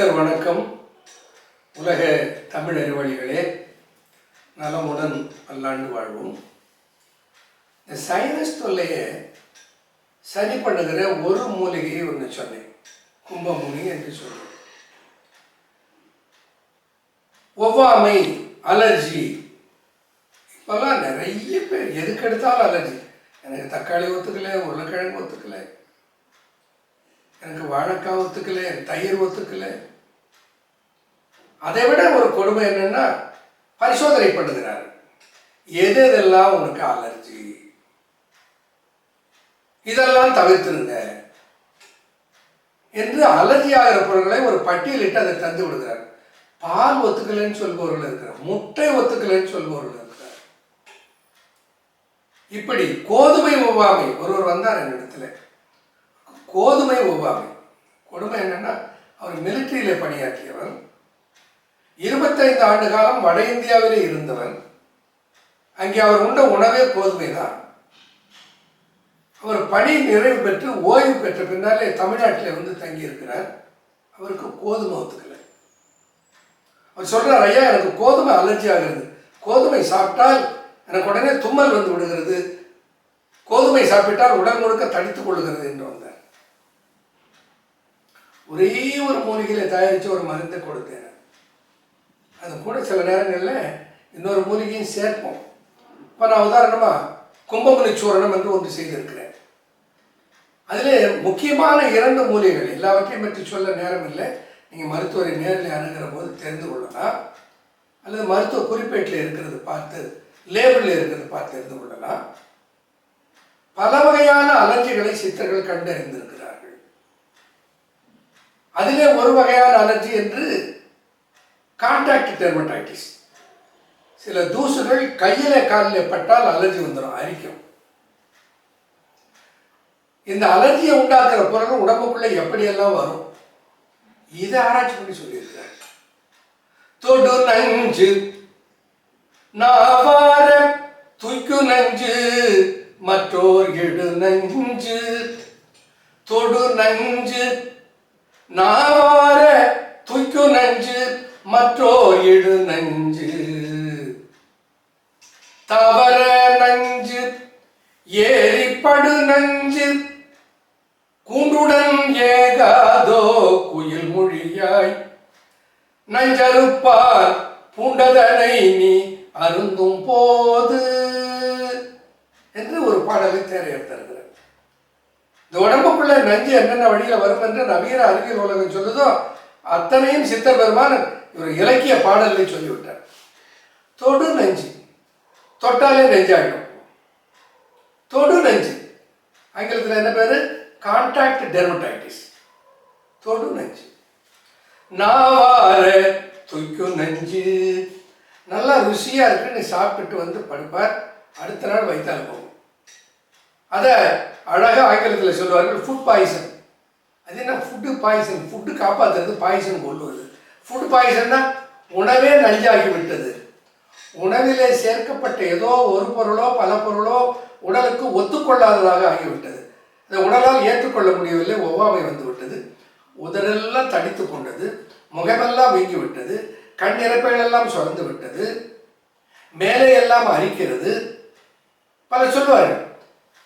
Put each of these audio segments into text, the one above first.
சித்தர் வணக்கம். உலக தமிழ் அறிவாளிகளே நலமுடன் பல்லாண்டு வாழ்வோம். இந்த சைனஸ் தொல்லையை சரி பண்ணுகிற ஒரு மூலிகையை ஒன்று சொன்னேன். கும்பமுனி என்று சொன்னேன். ஒவ்வாமை அலர்ஜி இப்போல்லாம் நிறைய பேர் எதுக்கு எடுத்தாலும் அலர்ஜி. எனக்கு தக்காளி ஒத்துக்கல உருளைக்கிழங்கு ஒத்துக்கலை. எனக்கு வாழைக்காய் ஒத்துக்கல தயிர் ஒத்துக்கல. அதை விட ஒரு கொடுமை என்னன்னா பரிசோதனை பண்ணுகிறார். எது எதெல்லாம் உனக்கு அலர்ஜி இதெல்லாம் தவிர்த்துருங்க என்று அலர்ஜி ஆகிற பொருட்களை ஒரு பட்டியலிட்டு அதை தந்து விடுகிறார். பால் ஒத்துக்கலைன்னு சொல்பவர்கள் இருக்கிறார். முட்டை ஒத்துக்கலைன்னு சொல்பவர்கள் இருக்கிறார். இப்படி கோதுமை ஒவ்வாமை ஒருவர் வந்தார் என்னிடத்துல. கோதுமை ஒவ்வாமை. கொடுமை என்னன்னா அவர் மிலிட்டரியில பணியாற்றியவர் இருபத்தைந்து ஆண்டு காலம் வட இந்தியாவிலே இருந்தவர் அங்கே அவர் உண்ட உணவே கோதுமை தான் அவர் பணி நிறைவு பெற்று ஓய்வு பெற்ற பின்னாலே தமிழ்நாட்டில் வந்து தங்கியிருக்கிறார். அவருக்கு கோதுமை ஒத்துக்கலை. அவர் சொல்றார் ஐயா எனக்கு கோதுமை அலர்ஜி ஆகிறது கோதுமை சாப்பிட்டால் எனக்கு உடனே தும்மல் வந்து விடுகிறது. கோதுமை சாப்பிட்டால் உடல் முழுக்க தடித்துக் கொள்கிறது என்று வந்தார். ஒரே ஒரு மூலிகையில் தயாரித்து ஒரு மருந்தை கொடுத்தேன். அது கூட சில நேரங்களில் இன்னொரு மூலிகையும் சேர்ப்போம். இப்போ நான் உதாரணமாக கும்பமுனி சூரணம் என்று ஒன்று செய்திருக்கிறேன். அதில் முக்கியமான இரண்டு மூலிகைகள் எல்லாவற்றையும் பற்றி சொல்ல நேரம் இல்லை. நீங்கள் மருத்துவரை நேரில் அணுகிற போது தெரிந்து கொள்ளலாம். அல்லது மருத்துவ குறிப்பேட்டில் இருக்கிறது பார்த்து லேபிளில் இருக்கிறது பார்த்து தெரிந்து கொள்ளலாம். பல வகையான அலர்ஜிகளை சித்தர்கள் கண்டறிந்திருக்கிறார்கள். அதிலே ஒரு வகையான அலர்ஜி என்று கான்டாக்ட் டெர்மடைட்டிஸ் சில தூசுகள் கையில காலில் பட்டால் அலர்ஜி வந்துடும் அரிக்கும். இந்த அலர்ஜியை உண்டாக்குற பொருள் உடம்புக்குள்ள எப்படியெல்லாம் வரும்? இதை ஆராய்ச்சி பண்ணி சொல்லியிருக்காரு தொடு நஞ்சு நாவார துய்க்கு நஞ்சு மற்றோர் இடு நஞ்சு. தொடு நஞ்சு நாவார துய்க்கு நஞ்சு மற்றோர் இடு நஞ்சு. தவற நஞ்சு ஏறிப்படு நஞ்சு. கூண்டுடன் ஏகாதோ குயில் மொழியாய். நஞ்சறுப்பால் பூண்டதனை நீ அருந்தும் போது. என்று ஒரு பாடலை தேர்ந்தெடுத்திருக்கிறார் இந்த உடம்புக்குள்ள நஞ்சு என்னென்ன வழியில வரும் என்று நவீன அறிவியல் உலகம் சொல்லுதோ அத்தனையும் சித்த பெருமான் இவர் இலக்கிய பாடலை சொல்லிவிட்டார். தொடு நஞ்சு. தொட்டாலே நெஞ்சாயிடும். தொடு நஞ்சு. ஆங்கிலத்தில் என்ன பேரு? கான்டாக்ட் டெர்மடைட்டிஸ் தொடு நஞ்சு. நாவார துய்க்கு நஞ்சு. நல்லா ருசியாக இருக்குன்னு சாப்பிட்டுட்டு வந்து படுப்பார். அடுத்த நாள் வைத்தால் போகும். அதை அழகாக ஆங்கிலத்தில் சொல்லுவார்கள் ஃபுட் பாய்சன் அது என்ன ஃபுட்டு பாய்சன் ஃபுட்டு காப்பாற்றுறது பாய்சன் கொள்வது. ஃபுட் பாய்சன்னா உணவே நஞ்சாகி விட்டது உணவிலே சேர்க்கப்பட்ட ஏதோ ஒரு பொருளோ பல பொருளோ உடலுக்கு ஒத்துக்கொள்ளாததாக ஆகிவிட்டது. இந்த உடலால் ஏற்றுக்கொள்ள முடியவில்லை ஒவ்வாமை வந்து விட்டது உதடெல்லாம் தடித்து கொண்டது. முகமெல்லாம் வீங்கிவிட்டது. கண் இறப்பைகளெல்லாம் சுரந்து விட்டது. மேலே எல்லாம் அரிக்கிறது. பல சொல்லுவார்கள்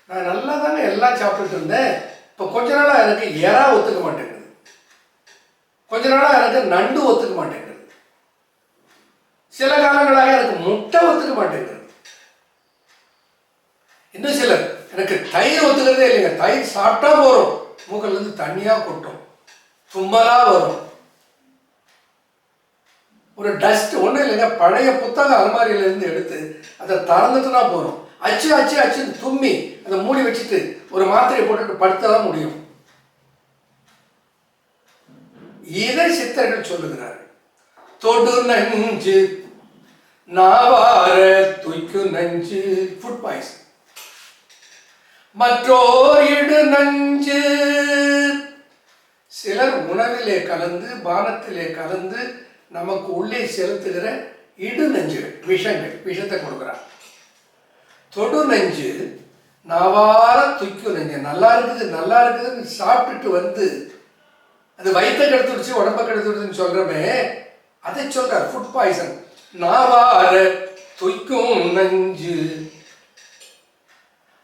நான் நல்லா தானே எல்லாம் சாப்பிட்டுட்டு இருந்தேன். இப்போ கொஞ்ச நாளாக எனக்கு எறா ஒத்துக்க மாட்டேங்குது. கொஞ்ச நாளாக எனக்கு நண்டு ஒத்துக்க மாட்டேங்குது. சில காலங்களாக எனக்கு முட்டை ஒத்துக்க மாட்டேங்குது. இன்னும் சிலர் எனக்கு தயிர் ஒத்துக்கிறதே இல்லைங்க. தயிர் சாப்பிட்டா போகிறோம் மூக்கல்ல தனியாக கொட்டும். தும்மலாக வரும். ஒரு டஸ்ட் ஒன்றும் இல்லைங்க. பழைய புத்தக அலமாரியிலேருந்து எடுத்து அதை திறந்துட்டுனா போகிறோம் அச்சு அச்சு அச்சு தும்மி அதை மூடி வச்சுட்டு ஒரு மாத்திரையை போட்டுட்டு படுத்ததான் முடியும். இதை சித்தர்கள் சொல்லுகிறார் தொடு நஞ்சு நாவார துய்க்கு நஞ்சு ஃபுட் பாய்சன் மற்றோர் இடு நஞ்சு. சிலர் உணவிலே கலந்து பானத்திலே கலந்து நமக்கு உள்ளே செலுத்துகிற இடு நஞ்சுகள் விஷங்கள் விஷத்தை கொடுக்குறான் தொடு நஞ்சு நாவார துய்க்கும் நெஞ்சு. நல்லா இருக்குது நல்லா இருக்குதுன்னு சாப்பிட்டுட்டு வந்து. அது வயிற்றை கெடுத்துடுச்சு உடம்ப கெடுத்துடுச்சுன்னு சொல்றமே அதை சொல்றார். ஃபுட் பாய்சன் நாவார துய்க்கும் நஞ்சு.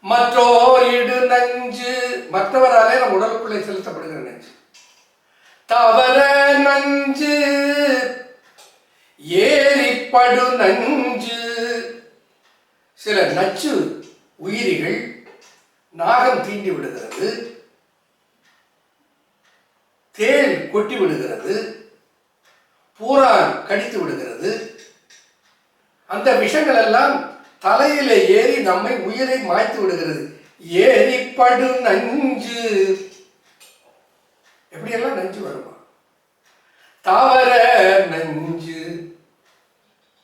மற்றோ இடு நஞ்சு. மற்றவராலே நம் உடலுக்குள்ளே செலுத்தப்படுகிற நஞ்சு. தவற நஞ்சு. ஏரிப்படு நஞ்சு. சில நச்சு உயிரிகள் நாகம் தீண்டி விடுகிறது. தேள் கொட்டி விடுகிறது. பூரான் கடித்து விடுகிறது. அந்த விஷங்கள் எல்லாம் தலையில ஏறி நம்மை உயிரை மாய்த்து விடுகிறது. ஏறிப்படு நஞ்சு. எப்படியெல்லாம் நஞ்சு வருமா? தாவர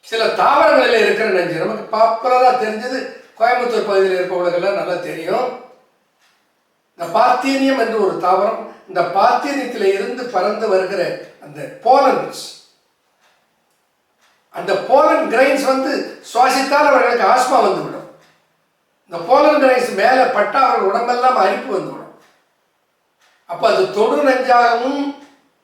சில தாவரங்களில் இருக்கிற நஞ்சு. நமக்கு பாப்புலரா தெரிஞ்சது. கோயம்புத்தூர் பகுதியில் இருப்பவர்களுக்கெல்லாம் நல்லா தெரியும். இந்த பார்த்தீனியம் என்று ஒரு தாவரம் இந்த பார்த்தீனியத்தில் இருந்து பறந்து வருகிற அந்த போலன்ஸ் அந்த போலன் கிரைன்ஸ் வந்து சுவாசித்தால் அவர்களுக்கு ஆஸ்மா வந்துவிடும். இந்த போலன் கிரைன்ஸ் மேலே பட்டா அவர்கள் உடம்பெல்லாம் அரிப்பு வந்துவிடும். அப்போ அது தொடு நஞ்சாகவும்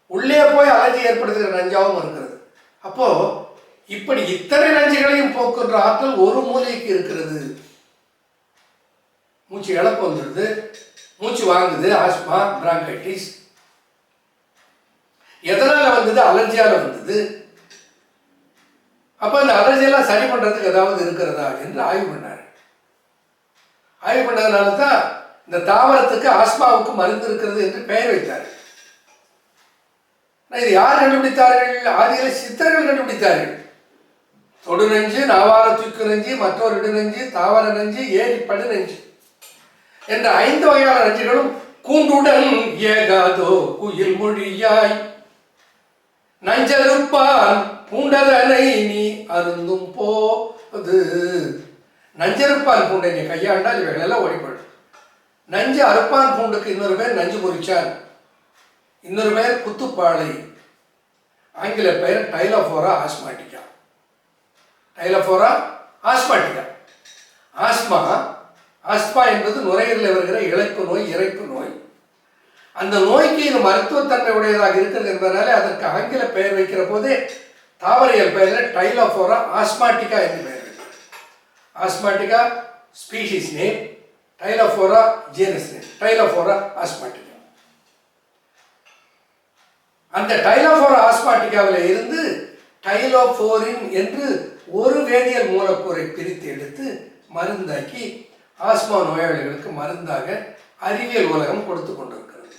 உள்ளே போய் அலர்ஜி ஏற்படுத்துகிற நஞ்சாகவும் இருக்கிறது. அப்போது இப்படி இத்தனை நஞ்சுகளையும் போக்குன்ற ஆற்றல் ஒரு மூலைக்கு இருக்கிறது. மூச்சு இழப்பு வந்துடுது. மூச்சு வாங்குது ஆஸ்மா பிராங்கைட்டிஸ் எதனால வந்தது? அலர்ஜியால வந்தது. அப்ப அந்த அலர்ஜியெல்லாம் சரி பண்றதுக்கு ஏதாவது இருக்கிறதா என்று ஆய்வு பண்ணார். ஆய்வு பண்ணதுனால தான் இந்த தாவரத்துக்கு ஆஸ்மாவுக்கு மருந்து இருக்கிறது என்று பெயர் வைத்தார். இது யார் கண்டுபிடித்தார்கள்? ஆதியில சித்தர்கள் கண்டுபிடித்தார்கள். தொடு நஞ்சு நாவார தூக்கு நெஞ்சு மற்றொரு இடு நெஞ்சு தாவர நஞ்சு ஏறி படு நஞ்சு. என்ற ஐந்து வகையான நெஞ்சுகளும் கூண்டுடன் ஏகாதோ குயில் மொழியாய். நஞ்சருப்பான் பூண்டதனை நீ அருந்தும் போது. நஞ்சருப்பான் பூண்டை நீ கையாண்டால் இவைகள் எல்லாம் ஓடிப்படும். நஞ்சு அறுப்பான் பூண்டுக்கு இன்னொரு பேர் நஞ்சு முறிச்சான் இன்னொரு பேர் குத்துப்பாளை. ஆங்கில பெயர் டைலோஃபோரா ஆஸ்மாட்டிக்கா டைலஃபோரா ஆஸ்மாட்டிகா ஆஸ்மா ஆஸ்மா என்பது நுரையீரலில் வருகிற இழைப்பு நோய் இறைப்பு நோய். அந்த நோய்க்கு இது மருத்துவத்தன்மை உடையதாக இருக்கிறது என்பதனால அதற்கு ஆங்கில பெயர் வைக்கிற போதே தாவரியல் பெயரில் டைலோஃபோரா ஆஸ்மாட்டிகா என்று பெயர் asthmatica species name Tylophora genus name Tylophora asthmatica. அந்த டைலோஃபோரா ஆஸ்மாட்டிகாவில் இருந்து டைலோஃபோரின் என்று ஒரு வேதியியல் மூலக்கூறை பிரித்து எடுத்து மருந்தாக்கி ஆஸ்மா நோயாளிகளுக்கு மருந்தாக அறிவியல் உலகம் கொடுத்து கொண்டிருக்கிறது.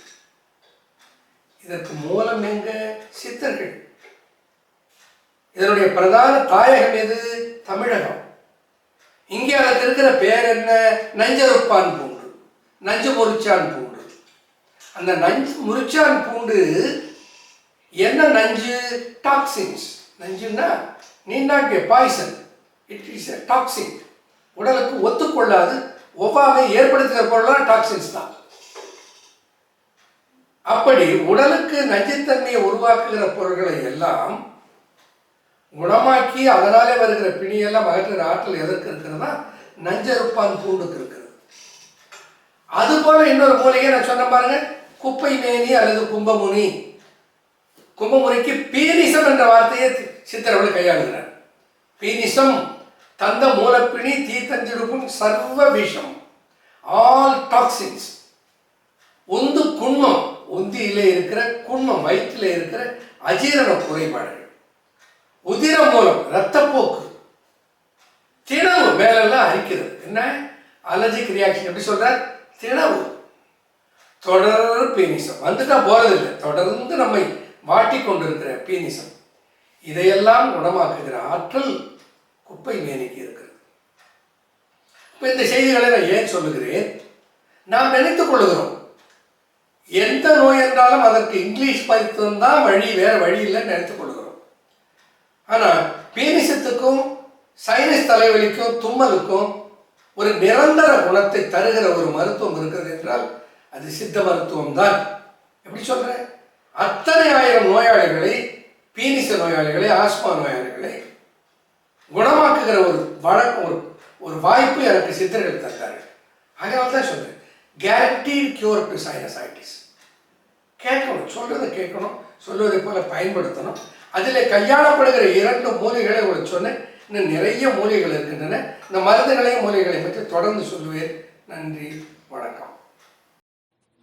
இதற்கு மூலம் எங்க? சித்தர்கள். இதனுடைய பிரதான தாயகம் எது? தமிழகம். இங்கே அதற்கு இருக்கிற பேர் என்ன? நஞ்சருப்பான் பூண்டு. நஞ்சு முறிச்சான் பூண்டு. அந்த நஞ்சு முறிச்சான் பூண்டு என்ன நஞ்சு? டாக்ஸின்ஸ் நஞ்சுன்னா நீ poison. It is a toxin உடலுக்கு ஒத்துக்கொள்ளாது ஒவ்வாமை ஏற்படுத்துகிற பொருளாக டாக்ஸின்ஸ் தான். அப்படி உடலுக்கு நஞ்சுத்தன்மையை உருவாக்குகிற பொருட்களை எல்லாம் குணமாக்கி அதனாலே வருகிற பிணியெல்லாம் அகற்றுகிற ஆற்றல் எதற்கு இருக்கிறதா நஞ்சருப்பான் பூண்டுக்கு இருக்கிறது அதுபோல இன்னொரு மூலிகை நான் சொன்ன பாருங்க. குப்பை மேனி அல்லது கும்பமுனி. கும்பமுனிக்கு பீனிசம் என்ற வார்த்தையை சித்தரவர்கள் கையாளுகிறார். பீனிசம் தந்த மூலப்பிணி தீத்தஞ்செடுப்பும் சர்வ விஷம் ஆல் டாக்ஸின்ஸ் உந்து குண்மம் உந்தியிலே இருக்கிற குண்மம் வயிற்றில் இருக்கிற அஜீரண குறைபாடுகள். உதிர மூலம் ரத்தப்போக்கு திணவு மேலெல்லாம் அரிக்கிறது. என்ன? அலர்ஜிக் ரியாக்ஷன் எப்படி சொல்றார்? திணவு. தொடர் பீனிசம். வந்துட்டா போறதில்லை. தொடர்ந்து நம்மை வாட்டிக் கொண்டிருக்கிற பீனிசம். இதையெல்லாம் குணமாக்குகிற ஆற்றல் குப்பை மேனிக்கு இருக்கிறது. இப்போ இந்த செய்திகளை நான் ஏன் சொல்லுகிறேன்? நாம் நினைத்துக் கொள்ளுகிறோம். எந்த நோய் என்றாலும் அதற்கு இங்கிலீஷ் மருத்துவம் தான் வழி வேறு வழி இல்லைன்னு நினைத்துக் கொள்கிறோம் ஆனால் பீனிசத்துக்கும் சைனஸ் தலைவலிக்கும் தும்மலுக்கும் ஒரு நிரந்தர குணத்தை தருகிற ஒரு மருத்துவம் இருக்கிறது என்றால் அது சித்த மருத்துவம் தான் எப்படி சொல்கிறேன் அத்தனை ஆயிரம் நோயாளிகளை பீனிச நோயாளிகளை ஆஸ்மா நோயாளிகளை குணமாக்குகிற ஒரு வழக்கம் ஒரு ஒரு வாய்ப்பு எனக்கு சித்தர்கள் தந்தார்கள். அதனால தான் சொல்றேன் கேரண்டீட் கியூர் டு சைனசைட்டிஸ் கேட்கணும் சொல்றதை கேட்கணும் சொல்வதை போல பயன்படுத்தணும். அதில் கையாளப்படுகிற இரண்டு மூலிகளை உங்களுக்கு சொன்னேன். இன்னும் நிறைய மூலிகள் இருக்கின்றன. இந்த மருந்துகளையும் மூலிகளை பற்றி தொடர்ந்து சொல்லுவேன். நன்றி வணக்கம்.